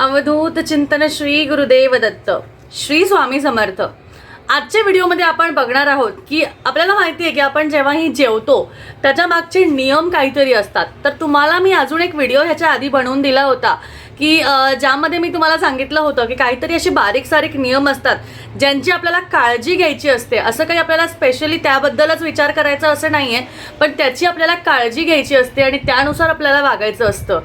अवधूत चिंतन श्री गुरुदेव दत्त श्री स्वामी समर्थ. आजच्या व्हिडिओमध्ये आपण बघणार आहोत की आपल्याला माहिती आहे की आपण जेव्हाही जेवतो त्याच्या मागचे नियम काहीतरी असतात. तर तुम्हाला मी अजून एक व्हिडिओ ह्याच्या आधी बनवून दिला होता की ज्यामध्ये मी तुम्हाला सांगितलं होतं की काहीतरी असे बारीक सारीक नियम असतात ज्यांची आपल्याला काळजी घ्यायची असते. असं काही आपल्याला स्पेशली त्याबद्दलच विचार करायचा असं नाही आहे पण त्याची आपल्याला काळजी घ्यायची असते आणि त्यानुसार आपल्याला वागायचं असतं.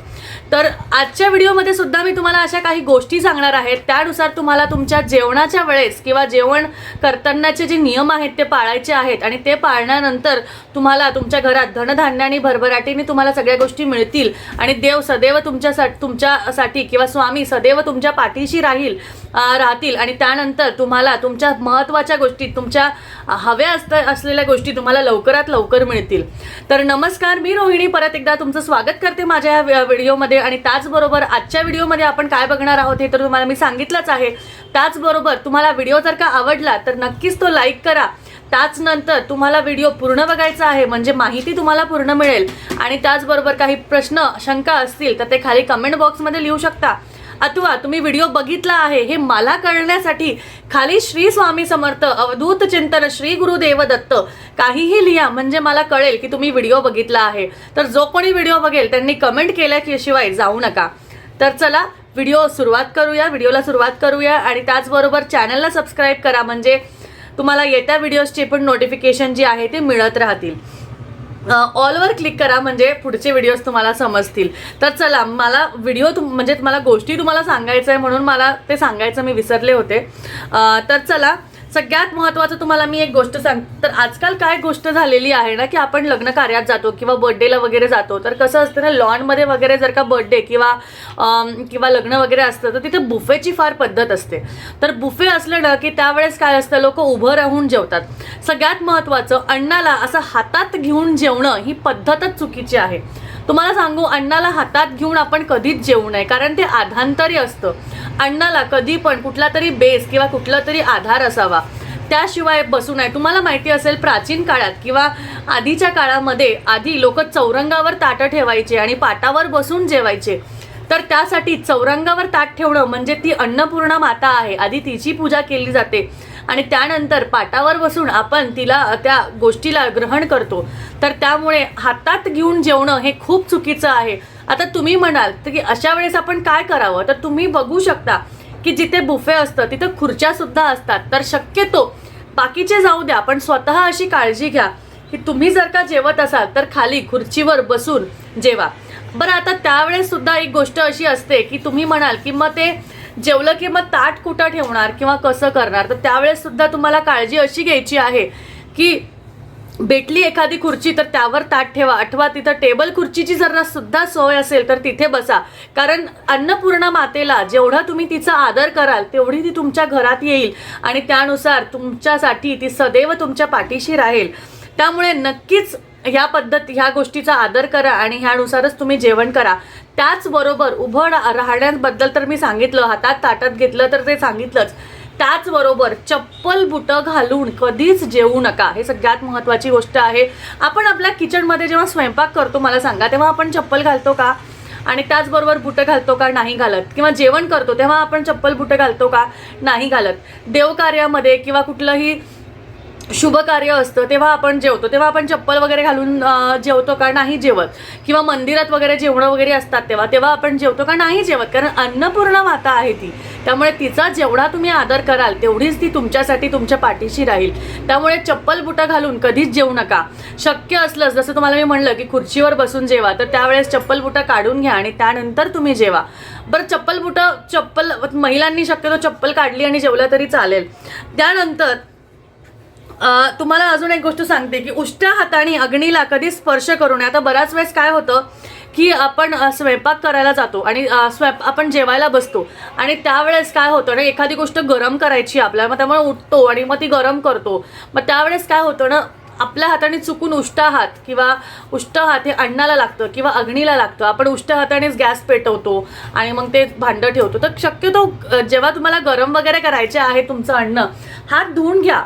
तर आजच्या व्हिडिओमध्ये सुद्धा मी तुम्हाला अशा काही गोष्टी सांगणार आहेत त्यानुसार तुम्हाला तुमच्या जेवणाच्या वेळेस किंवा जेवण करतानाचे जे नियम आहेत ते पाळायचे आहेत आणि ते पाळल्यानंतर तुम्हाला तुमच्या घरात धनधान्य आणि भरभराटीने तुम्हाला सगळ्या गोष्टी मिळतील आणि देव सदैव तुमच्यासाठी तुमच्यासाठी किंवा स्वामी सदैव तुमच्या पाठीशी राहील राहतील आणि त्यानंतर तुम्हाला तुमच्या महत्त्वाच्या गोष्टी तुमच्या हव्या असत असलेल्या गोष्टी तुम्हाला लवकरात लवकर मिळतील. तर नमस्कार मी रोहिणी. परत एकदा तुमचं स्वागत करते माझ्या या व्हिडिओमध्ये. आणि त्याचबरोबर आजच्या व्हिडिओमध्ये आपण काय बघणार आहोत हे तर तुम्हाला मी सांगितलंच आहे. त्याचबरोबर तुम्हाला व्हिडिओ जर का आवडला तर नक्कीच तो लाईक करा. त्याच नंतर तुम्हाला व्हिडिओ पूर्ण बघायचा आहे म्हणजे माहिती तुम्हाला पूर्ण मिळेल. आणि त्याचबरोबर काही प्रश्न शंका असतील तर ते खाली कमेंट बॉक्समध्ये लिहू शकता. अथवा तुम्ही व्हिडिओ बघितला आहे हे मला कळण्यासाठी खाली श्री स्वामी समर्थ अवधूत चिंतन श्री गुरुदेव दत्त काहीही लिहा म्हणजे मला कळेल की तुम्ही व्हिडिओ बघितला आहे. तर जो कोणी व्हिडिओ बघेल त्यांनी कमेंट केल्याशिवाय जाऊ नका. तर चला व्हिडिओ सुरुवात करूया व्हिडिओला सुरुवात करूया आणि त्याचबरोबर चॅनलला सबस्क्राईब करा म्हणजे तुम्हाला येत्या व्हिडिओजची पण नोटिफिकेशन जी आहे ते मिळत राहतील. ऑलवर क्लिक करा म्हणजे पुढचे व्हिडिओज तुम्हाला समजतील. तर चला मला व्हिडिओ तुम म्हणजे मला गोष्टी तुम्हाला सांगायचं आहे म्हणून मला ते सांगायचं मी विसरले होते. तर चला सगळ्यात महत्त्वाचं तुम्हाला मी एक गोष्ट सांग. तर आजकाल काय गोष्ट झालेली आहे ना की आपण लग्न कार्यात जातो किंवा बर्थडेला वगैरे जातो तर कसं असतं ना लॉनमध्ये वगैरे जर का बर्थडे किंवा किंवा लग्न वगैरे असतं तर तिथे बुफेची फार पद्धत असते. तर बुफे असलं ना की त्यावेळेस काय असतं लोक उभं राहून जेवतात. सगळ्यात महत्त्वाचं अण्णाला असं हातात घेऊन जेवणं ही पद्धतच चुकीची आहे. तुम्हाला सांगू अण्णाला हातात घेऊन आपण कधीच जेवू नये कारण ते आधांतरी असतं. अण्णाला कधी पण कुठला तरी बेस किंवा कुठला तरी आधार असावा. त्याशिवाय बसू नये. तुम्हाला माहिती असेल प्राचीन काळात किंवा आधीच्या काळामध्ये आधी लोक चौरंगावर ताटं ठेवायचे आणि पाटावर बसून जेवायचे. तर त्यासाठी चौरंगावर ताट ठेवणं म्हणजे ती अन्नपूर्णा माता आहे. आधी तिची पूजा केली जाते. आणि त्यानंतर पाटावर बसून आपण तिला त्या गोष्टीला ग्रहण करतो. तर त्यामुळे हातात घेऊन जेवणं हे खूप चुकीचं आहे. आता तुम्ही म्हणाल तर की अशा वेळेस आपण काय करावं? तर तुम्ही बघू शकता की जिथे बुफे असतं तिथं खुर्च्यासुद्धा असतात. तर शक्यतो बाकीचे जाऊ द्या पण स्वतः अशी काळजी घ्या की तुम्ही जर का जेवत असाल तर खाली खुर्चीवर बसून जेवा. बरं आता त्यावेळेस सुद्धा एक गोष्ट अशी असते की तुम्ही म्हणाल की मग ते जेवलं की मग ताट कुठं ठेवणार किंवा कसं करणार? तर त्यावेळेस सुद्धा तुम्हाला काळजी अशी घ्यायची आहे की भेटली एखादी खुर्ची तर त्यावर ताट ठेवा. अथवा तिथं टेबल खुर्चीची जर सुद्धा सोय असेल तर तिथे बसा. कारण अन्नपूर्णा मातेला जेवढा तुम्ही तिचा आदर कराल तेवढी ती तुमच्या घरात येईल आणि त्यानुसार तुमच्यासाठी ती सदैव तुमच्या पाठीशी राहील. त्यामुळे नक्कीच ह्या पद्धत ह्या गोष्टीचा आदर करा आणि ह्यानुसारच तुम्ही जेवण करा. त्याचबरोबर उभं राहण्याबद्दल तर मी सांगितलं हातात ताटात घेतलं तर ते सांगितलंच. त्याचबरोबर चप्पल बुटं घालून कधीच जेवू नका. हे सगळ्यात महत्त्वाची गोष्ट आहे. आपण आपल्या किचनमध्ये जेव्हा स्वयंपाक करतो मला सांगा तेव्हा आपण चप्पल घालतो का? आणि त्याचबरोबर बुटं घालतो का? नाही घालत. किंवा जेवण करतो तेव्हा आपण चप्पल बुटं घालतो का? नाही घालत. देवकार्यामध्ये किंवा कुठलंही शुभ कार्य असतं तेव्हा आपण जेवतो. तेव्हा आपण चप्पल वगैरे घालून जेवतो का नाही जेवत? किंवा मंदिरात वगैरे जेवणं वगैरे असतात तेव्हा तेव्हा आपण जेवतो का नाही जेवत? कारण अन्नपूर्णा माता आहे ती. त्यामुळे तिचा जेवढा तुम्ही आदर कराल तेवढीच ती तुमच्यासाठी तुमच्या पाठीशी राहील. त्यामुळे चप्पल बुटं घालून कधीच जेवू नका. शक्य असलंच जसं तुम्हाला मी म्हणलं की खुर्चीवर बसून जेवा तर त्यावेळेस चप्पल बुटं काढून घ्या आणि त्यानंतर तुम्ही जेवा. बरं चप्पल बुटं चप्पल महिलांनी शक्यतो चप्पल काढली आणि जेवलं तरी चालेल. त्यानंतर तुम्हाला अजून एक गोष्ट सांगते की उष्ट्या हाताने अग्नीला कधी स्पर्श करू नये. आता बऱ्याच वेळेस काय होतं की आपण स्वयंपाक करायला जातो आणि अ, स्वयंप आपण जेवायला बसतो आणि त्यावेळेस काय होतं ना एखादी गोष्ट गरम करायची आपल्याला मग त्यामुळे उठतो आणि मग ती गरम करतो. मग त्यावेळेस काय होतं ना आपल्या हाताने चुकून उष्टा हात किंवा उष्ट हात हे अन्नाला लागतं किंवा अग्नीला लागतं. आपण उष्ट हातानेच गॅस पेटवतो आणि मग ते भांडं ठेवतो. तर शक्यतो जेव्हा तुम्हाला गरम वगैरे करायचे आहे तुमचं अन्न हात धुवून घ्या.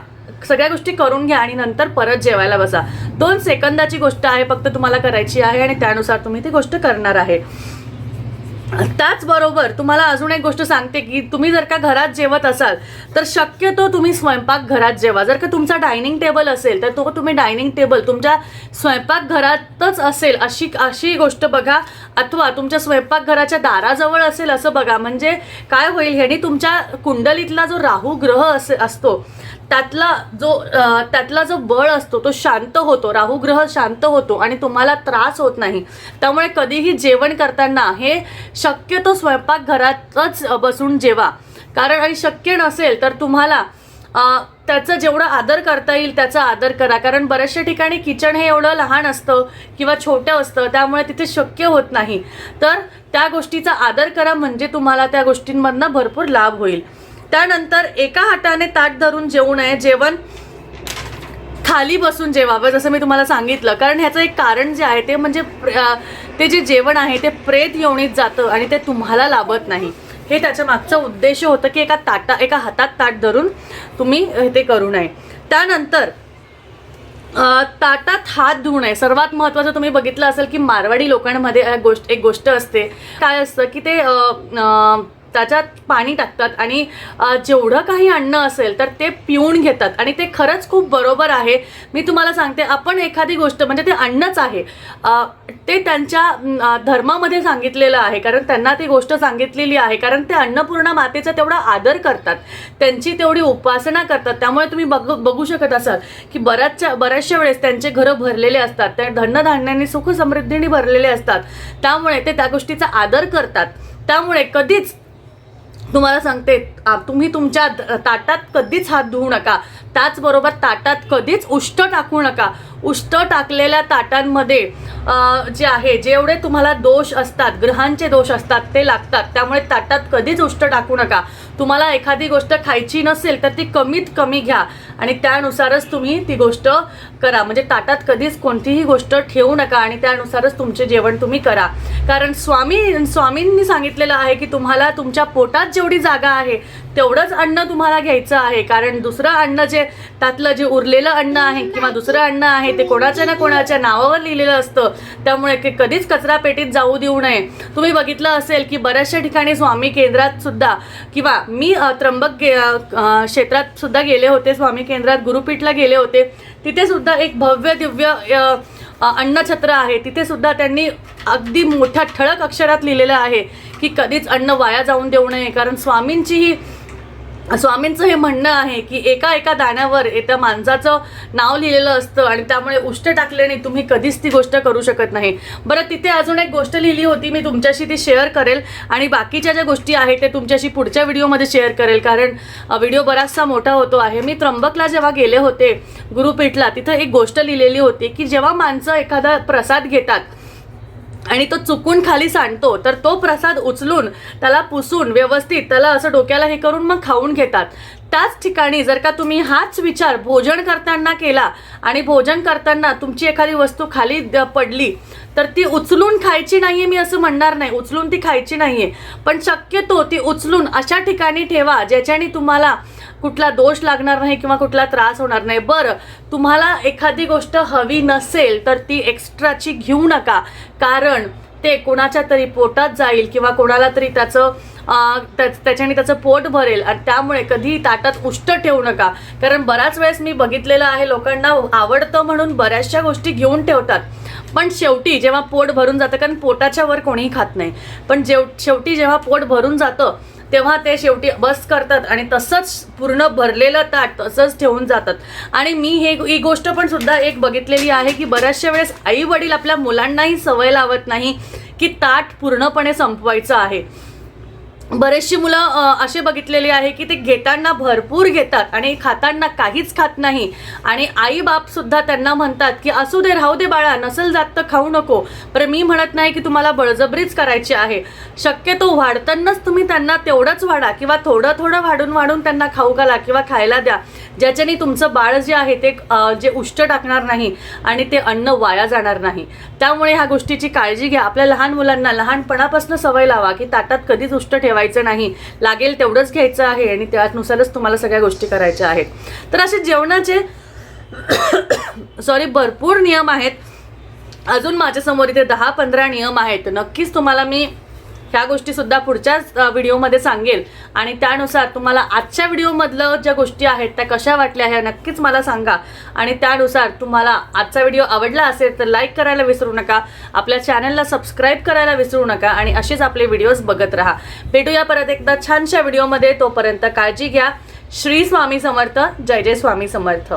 सगळ्या गोष्टी करून घ्या आणि नंतर परत जेवायला बसा. दोन सेकंदाची गोष्ट आहे फक्त तुम्हाला करायची आहे आणि त्यानुसार तुम्ही ती गोष्ट करणार आहे. त्याचबरोबर तुम्हाला अजून एक गोष्ट सांगते की तुम्ही जर का घरात जेवत असाल तर शक्यतो तुम्ही स्वयंपाक घरात जेवा. जर का तुमचा डायनिंग टेबल असेल तर तो तुम्ही डायनिंग टेबल तुमच्या स्वयंपाक घरातच असेल अशी अशी गोष्ट बघा. अथवा तुमच्या स्वयंपाकघराच्या दाराजवळ असेल असं बघा. म्हणजे काय होईल ह्यानी तुमच्या कुंडलीतला जो राहू ग्रह असे असतो त्यातला जो त्यातला जो बळ असतो तो शांत होतो. राहू ग्रह शांत होतो आणि तुम्हाला त्रास होत नाही. त्यामुळे कधीही जेवण करताना हे शक्यतो स्वयंपाकघरातच बसून जेवा. कारण आणि शक्य नसेल तर तुम्हाला त्याचा त्याचं जेवढं आदर करता येईल त्याचा आदर करा. कारण बऱ्याचशा ठिकाणी किचन हे एवढं लहान असतं किंवा छोटं असतं त्यामुळे तिथे शक्य होत नाही. तर त्या गोष्टीचा आदर करा म्हणजे तुम्हाला त्या गोष्टींमधनं भरपूर लाभ होईल. त्यानंतर एका हाताने ताट धरून जेवू नये जेवण खाली बसून जेवावं जसं मी तुम्हाला सांगितलं. कारण ह्याचं एक कारण जे आहे ते म्हणजे प्र- ते जे जेवण आहे ते प्रेत येवणीत जातं आणि ते तुम्हाला लाभत नाही. हे त्याच्या मागचा उद्देश होतं की एका ताटा एका हातात ताट धरून तुम्ही ते करू नये. त्यानंतर ताटात हात धुऊ नये. सर्वात महत्त्वाचं तुम्ही बघितलं असेल की मारवाडी लोकांमध्ये गोष्ट एक गोष्ट असते. काय असतं की ते आ, आ, त्याच्यात पाणी टाकतात आणि जेवढं काही अन्न असेल तर ते पिऊन घेतात. आणि ते खरंच खूप बरोबर आहे. मी तुम्हाला सांगते आपण एखादी गोष्ट म्हणजे ते अन्नच आहे ते त्यांच्या धर्मामध्ये सांगितलेलं आहे. कारण त्यांना ती गोष्ट सांगितलेली आहे. कारण ते अन्नपूर्णा मातेचा तेवढा आदर करतात. त्यांची तेवढी उपासना करतात. त्यामुळे तुम्ही बघ बघू शकत असाल की बऱ्याचशा बऱ्याचशा वेळेस त्यांचे घरं भरलेले असतात. त्या धनधान्यांनी सुख समृद्धीने भरलेले असतात. त्यामुळे ते त्या गोष्टीचा आदर करतात. त्यामुळे कधीच तुम्हाला सांगते तुम्ही तुमच्या ताटात कधीच हात धुवू नका. त्याचबरोबर ताटात कधीच उष्ट टाकू नका. उष्ट टाकलेल्या ताटांमध्ये जे आहे जेवढे तुम्हाला दोष असतात ग्रहांचे दोष असतात ते लागतात. त्यामुळे ताटात कधीच उष्ट टाकू नका. तुम्हाला एखादी गोष्ट खायची नसेल तर ती कमीत कमी घ्या. आणि त्यानुसारच तुम्ही ती गोष्ट करा. म्हणजे ताटात कधीच कोणतीही गोष्ट ठेवू नका आणि त्यानुसारच तुमचे जेवण तुम्ही करा. कारण स्वामी स्वामींनी सांगितलेलं आहे की तुम्हाला तुमच्या पोटात जेवढी जागा आहे तेवढंच अन्न तुम्हाला घ्यायचं आहे. कारण दुसरं अन्न जे त्यातलं जे उरलेलं अन्न आहे किंवा दुसरं अन्न आहे ते कोणाच्या ना कोणाच्या नावावर लिहिलेलं असतं. त्यामुळे ते कधीच कचरा पेटीत जाऊ देऊ नये. तुम्ही बघितलं असेल की बऱ्याचशा ठिकाणी स्वामी केंद्रात सुद्धा किंवा मी त्र्यंबक क्षेत्रात सुद्धा गेले होते स्वामी केंद्रात गुरुपीठला गेले होते. तिथे सुद्धा एक भव्य दिव्य अन्नछत्र आहे. तिथे सुद्धा त्यांनी अगदी मोठ्या ठळक अक्षरात लिहिलेलं आहे की कधीच अन्न वाया जाऊन देऊ नये. कारण स्वामींची ही स्वामींचं हे म्हणणं आहे की एका एका दाण्यावर त्या माणसाचं नाव लिहिलेलं असतं आणि त्यामुळे उष्ट टाकल्याने तुम्ही कधीच ती गोष्ट करू शकत नाही. बरं तिथे अजून एक गोष्ट लिहिली होती मी तुमच्याशी ती शेअर करेल आणि बाकीच्या ज्या गोष्टी आहेत ते तुमच्याशी पुढच्या व्हिडिओमध्ये शेअर करेल कारण व्हिडिओ बराचसा मोठा होतो आहे. मी त्र्यंबकला जेव्हा गेले होते गुरुपीठला तिथं एक गोष्ट लिहिलेली होती की जेव्हा माणसं एखादा प्रसाद घेतात आणि तो चुकून खाली सांडतो तर तो प्रसाद उचलून त्याला पुसून व्यवस्थित त्याला असं डोक्याला हे करून मग खाऊन घेतात. त्याच ठिकाणी जर का तुम्ही हाच विचार भोजन करताना केला आणि भोजन करताना तुमची एखादी वस्तू खाली द- पडली तर ती उचलून खायची नाहीये मी असं म्हणणार नाही. उचलून ती खायची नाहीये. पण शक्यतो ती उचलून अशा ठिकाणी ठेवा ज्याच्याने तुम्हाला कुठला दोष लागणार नाही किंवा कुठला त्रास होणार नाही. बरं तुम्हाला एखादी गोष्ट हवी नसेल तर ती एक्स्ट्राची घेऊ नका. कारण ते कोणाच्या तरी पोटात जाईल किंवा कोणाला तरी त्याचं त्या- त्याच्याने त्याचं पोट भरेल आणि त्यामुळे कधीही ताटात उष्ट ठेवू नका. कारण बऱ्याच वेळेस मी बघितलेलं आहे लोकांना आवडतं म्हणून बऱ्याचशा गोष्टी घेऊन ठेवतात. पण शेवटी जेव्हा पोट भरून जातं कारण पोटाच्या वर कोणीही खात नाही. पण जेव शेवटी जेव्हा पोट भरून जातं तेव्हा ते शेवटी बस करतात आणि तसंच पूर्ण भरलेलं ताट तसंच ठेवून जातात. आणि मी हे ही गोष्ट पण सुद्धा एक बघितलेली आहे की बऱ्याचशा वेळेस आई वडील आपल्या मुलांनाही सवय लावत नाही की ताट पूर्णपणे संपवायचं आहे. बरेचशी मुलं असे बघितलेले आहे की ते घेताना भरपूर घेतात आणि खाताना काहीच खात नाही. आणि आई बाप सुद्धा त्यांना म्हणतात की असू दे राहू दे बाळा नसेल जात तर खाऊ नको. पण मी म्हणत नाही की तुम्हाला बळजबरीच करायची आहे. शक्यतो वाढतानाच तुम्ही त्यांना तेवढंच वाढा किंवा थोडं थोडं वाढून वाढून त्यांना खाऊ घाला किंवा खायला द्या. ज्याच्याने तुमचं बाळ जे आहे ते जे उष्ट टाकणार नाही आणि ते अन्न वाया जाणार नाही. त्यामुळे ह्या गोष्टीची काळजी घ्या. आपल्या लहान मुलांना लहानपणापासून सवय लावा की ताटात कधीच उष्ट ठेवायचं नाही. लागेल तेवढंच घ्यायचं आहे आणि त्यानुसारच तुम्हाला सगळ्या गोष्टी करायच्या आहेत. तर असे जेवणाचे सॉरी भरपूर नियम आहेत. अजून माझ्यासमोर इथे दहा पंधरा नियम आहेत. नक्कीच तुम्हाला मी ह्या गोष्टीसुद्धा पुढच्याच व्हिडिओमध्ये सांगेल. आणि त्यानुसार तुम्हाला आजच्या व्हिडिओमधलं ज्या गोष्टी आहेत त्या कशा वाटल्या ह्या नक्कीच मला सांगा. आणि त्यानुसार तुम्हाला आजचा व्हिडिओ आवडला असेल तर लाईक करायला विसरू नका आपल्या चॅनलला सबस्क्राईब करायला विसरू नका आणि असेच आपले व्हिडिओज बघत राहा. भेटूया परत एकदा छानशा व्हिडिओमध्ये तोपर्यंत काळजी घ्या. श्री स्वामी समर्थ जय जय स्वामी समर्थ.